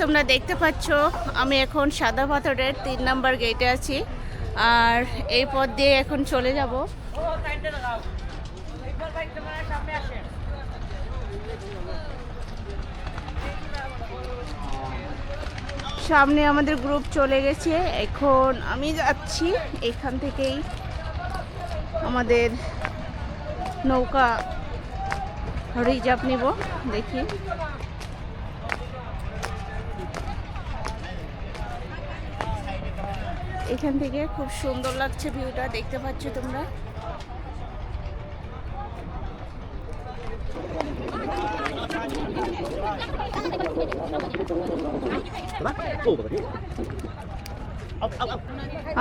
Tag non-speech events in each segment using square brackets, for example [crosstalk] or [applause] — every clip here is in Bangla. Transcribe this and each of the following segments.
তোমরা দেখতে পাচ্ছ, আমি এখন সাদা পাথরের তিন নাম্বার গেটে আছি। আর এই পথ দিয়ে এখন চলে যাব। সামনে আমাদের গ্রুপ চলে গেছে। এখন আমি যাচ্ছি এখান থেকেই আমাদের নৌকা রিজার্ভ নিব, দেখি। এখান থেকে খুব সুন্দর লাগছে ভিউটা, দেখতে পাচ্ছ তোমরা?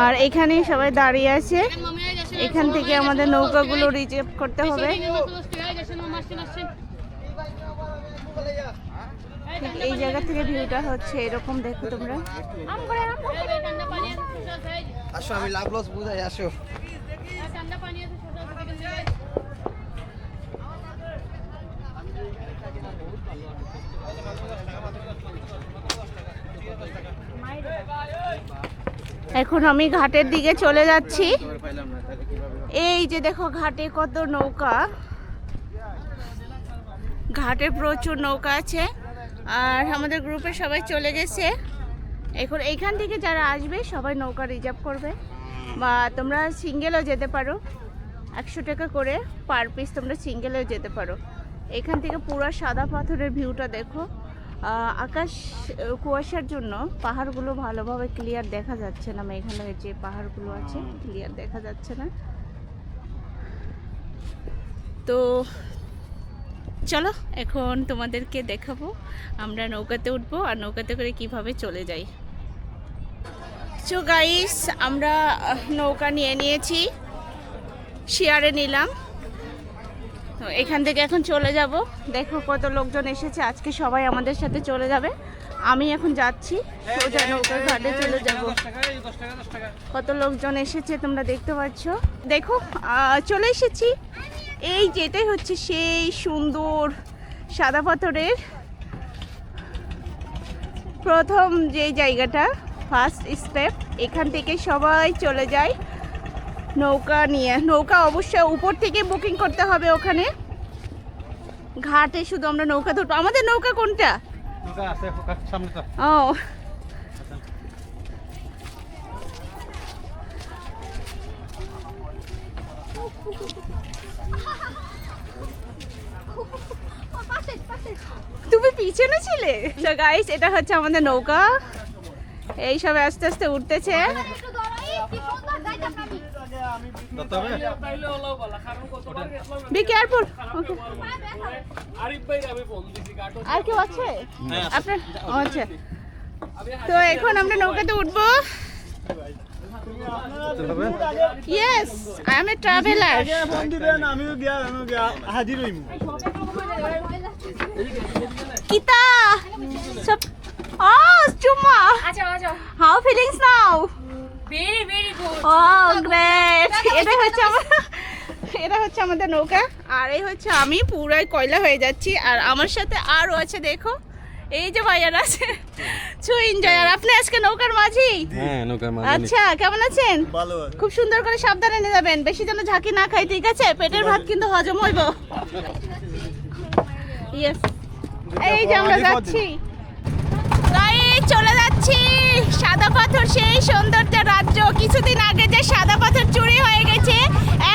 আর এখানে সবাই দাঁড়িয়ে আছে। এখান থেকে আমাদের নৌকাগুলো রিজার্ভ করতে হবে। ঠিক এই জায়গা থেকে ভিউটা হচ্ছে এরকম দেখো তোমরা। আসো আমি লাভ লস বুঝাই আসো। এখন আমি ঘাটের দিকে চলে যাচ্ছি। এই যে দেখো ঘাটে কত নৌকা। ঘাটে প্রচুর নৌকা আছে। আর আমাদের গ্রুপে সবাই চলে গেছে। এখন এইখান থেকে যারা আসবে, সবাই নৌকা রিজার্ভ করবে। বা তোমরা সিঙ্গেলও যেতে পারো। একশো টাকা করে পার পিস তোমরা সিঙ্গেলেও যেতে পারো। এখান থেকে পুরো সাদা পাথরের ভিউটা দেখো। আকাশ কুয়াশার জন্য পাহাড়গুলো ভালোভাবে ক্লিয়ার দেখা যাচ্ছে না। মেঘালয়ের যে পাহাড়গুলো আছে ক্লিয়ার দেখা যাচ্ছে না। তো চলো, এখন তোমাদেরকে দেখাবো। আমরা নৌকাতে উঠবো আর নৌকাতে করে কীভাবে চলে যাই। গাইস আমরা নৌকা নিয়ে নিয়েছি। শেয়ারে নিলাম। তো এখান থেকে এখন চলে যাব। দেখো কত লোকজন এসেছে। আজকে সবাই আমাদের সাথে চলে যাবে। আমি এখন যাচ্ছি। সোজা নৌকার ঘাটে চলে যাব। কত লোকজন এসেছে তোমরা দেখতে পাচ্ছ। দেখো চলে এসেছি। এই যেটাই হচ্ছে সেই সুন্দর সাদা পাথরের প্রথম যে জায়গাটা ফার্স্ট স্টেপ এখান থেকে সবাই চলে যায় নৌকা নিয়ে। নৌকা অবশ্যই উপর থেকে বুকিং করতে হবে ওখানে। ঘাটে শুধু আমরা নৌকা ধরবো। আমাদের নৌকা কোনটা? ও। তুমি পিছনে ছিলে গাইস এটা হচ্ছে আমাদের নৌকা। এই সব আস্তে আস্তে উঠতেছে। বি কেয়ারফুল আর কেউ আছে? আপনার আচ্ছা। তো এখন আমরা নৌকাতে উঠবো। Yes I am a traveller phone দিবেন আমিও গিয়া আমিও গিয়া হাজির হইম কিতা সব ও চুম্মা। How feelings now Very, very good. Oh great এটা হচ্ছে আমার এটা হচ্ছে আমাদের নৌকা। আর এই হচ্ছে আমি পুরাই কয়লা হয়ে যাচ্ছি। আর আমার সাথে আরও আছে দেখো। এই যে ভাইয়ার আছে। সো এনজয় আর আপনি আজকে নৌকার মাঝি? হ্যাঁ নৌকার আচ্ছা কেমন আছেন? ভালো খুব সুন্দর করে সাবধানে নিয়ে যাবেন। বেশি যেন ঝাঁকি না খাই ঠিক আছে? পেটের ভাত কিন্তু হজম হইব। [laughs] ইয়েস এই যে আমরা যাচ্ছি। চলে যাচ্ছি। সাদা পাথর সেই সৌন্দর্য রাজ্য। কিছুদিন আগে যে সাদা পাথর চুরি হয়ে গেছে,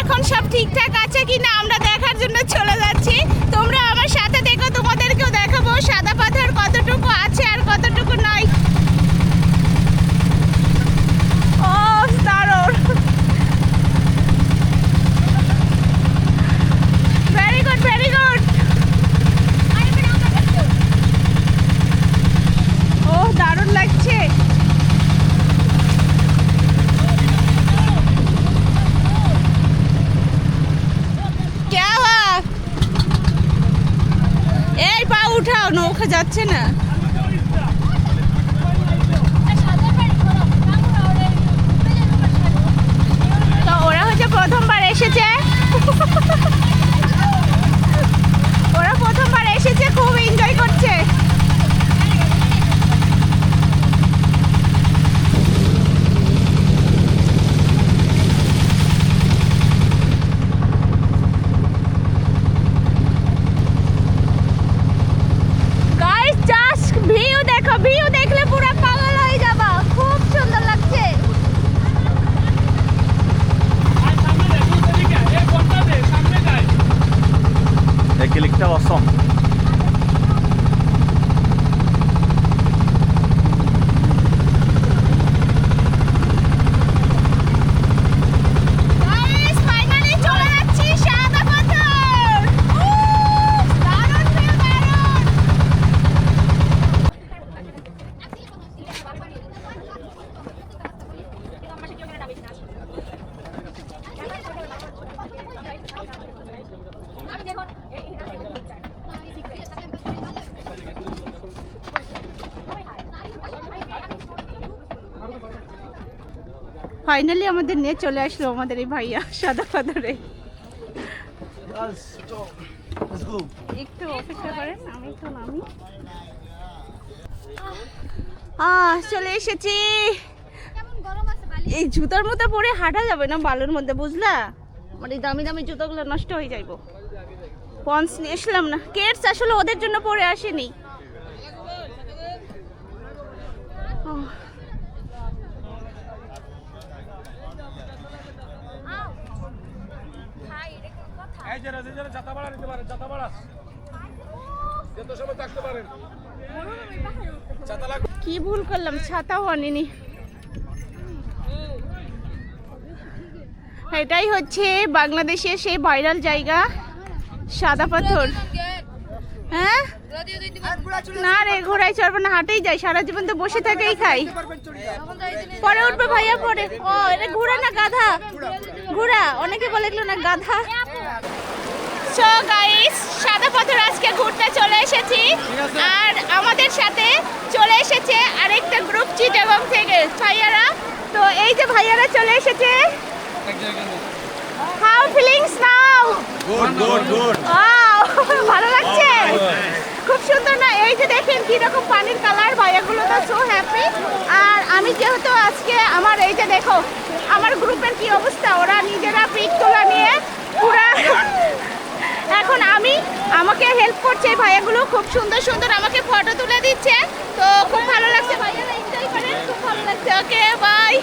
এখন সব ঠিকঠাক আছে কিনা আমরা দেখার জন্য চলে যাচ্ছি। তোমরা আমার সাথে দেখো, তোমাদেরকেও দেখাবো। না। তো ওরা হচ্ছে প্রথমবার এসেছে। ওরা প্রথমবার এসেছে খুব এনজয় করছে। ফাইনালি আমাদের নিয়ে চলে আসলো আমাদের এই ভাইয়া, সাদা পাথরে। একটু অপেক্ষা করেন, আমি একটু নামি। আহ, চলে এসেছি। এই জুতার মধ্যে পরে হাঁটা যাবে না বালুর মধ্যে, বুঝলা? মানে দামি দামি জুতোগুলো নষ্ট হয়ে যাইব। পন্স নিয়ে এসলাম না। কেটস আসলে ওদের জন্য পরে আসেনি। কি ভুল করলাম ছাতাও আনিনি এটাই হচ্ছে বাংলাদেশের সেই ভাইরাল জায়গা, সাদা পাথর। হ্যাঁ? না রে যাই তো বসে থেকেই পরে ভাইয়া, পরে। ও, এটা ঘোড়া না গাধা? অনেকে বলে না গাধা। সো গাইস সাদা পাথর আজকে ঘুরতে চলে এসেছি। আর আমাদের সাথে চলে এসেছে আরেকটা গ্রুপ চিটাগং থেকে ভাইয়ারা। তো এই যে ভাইয়ারা চলে এসেছে। How feelings now good good good ভালো লাগছে? খুব সুন্দর না? এই যে দেখেন কি রকম পানির কালার ভাইয়াগুলো তো সো হ্যাপি আর আমি যেহেতু আজকে আমার এই যে দেখো দিচ্ছে ভাইয়াগুলো খুব সুন্দর সুন্দর আমাকে ফটো তুলে দিচ্ছে। তো খুব ভালো লাগছে ভাইয়ারা এনজয় করেন, খুব ভালো লাগছে। Okay bye